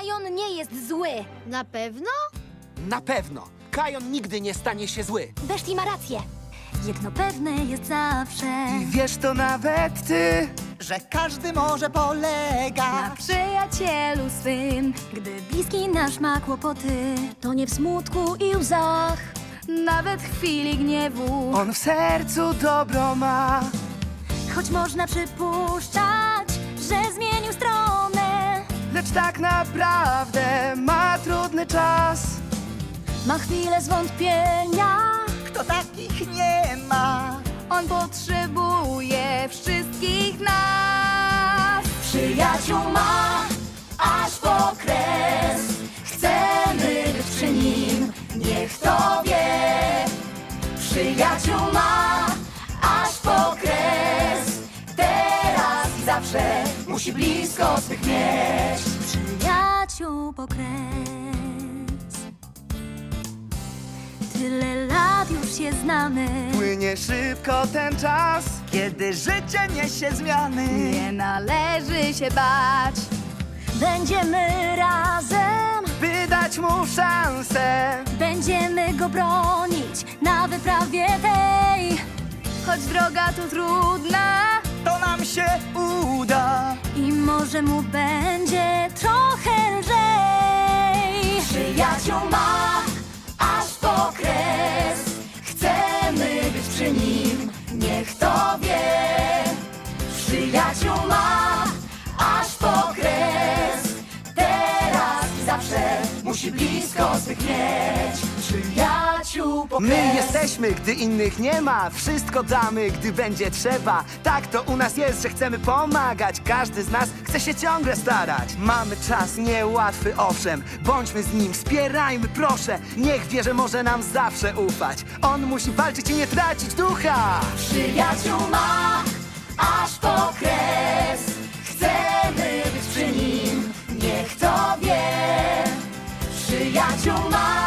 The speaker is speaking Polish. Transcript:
Kajon nie jest zły. Na pewno? Na pewno. Kajon nigdy nie stanie się zły. Beszti ma rację. Jedno pewne jest zawsze. I wiesz to nawet ty. że każdy może polegać. Na przyjacielu swym, gdy bliski nasz ma kłopoty, to nie w smutku i łzach, nawet w chwili gniewu. On w sercu dobro ma. Choć można przypuszczać, że Lecz tak naprawdę ma trudny czas. ma chwilę zwątpienia. Kto takich nie ma? On potrzebuje wszystkich nas. Przyjaciół ma aż po kres. Chcemy być przy nim, niech to wie. Przyjaciół ma zawsze musi blisko swych mieć. Przyjaciół po kres. Tyle lat już się znamy. Płynie szybko ten czas. Kiedy życie niesie zmiany. Nie należy się bać. Będziemy razem, By dać mu szansę. będziemy go bronić na wyprawie tej. Choć droga tu trudna To nam się uda. i może mu będzie trochę lżej. Przyjaciół ma musi blisko swych mieć. Przyjaciół po. My jesteśmy, gdy innych nie ma. Wszystko damy, gdy będzie trzeba. Tak to u nas jest, że chcemy pomagać. Każdy z nas chce się ciągle starać. Mamy czas niełatwy, owszem. Bądźmy z nim, wspierajmy, proszę. Niech wie, że może nam zawsze ufać. On musi walczyć i nie tracić ducha. Przyjaciół ma Chcemy być przy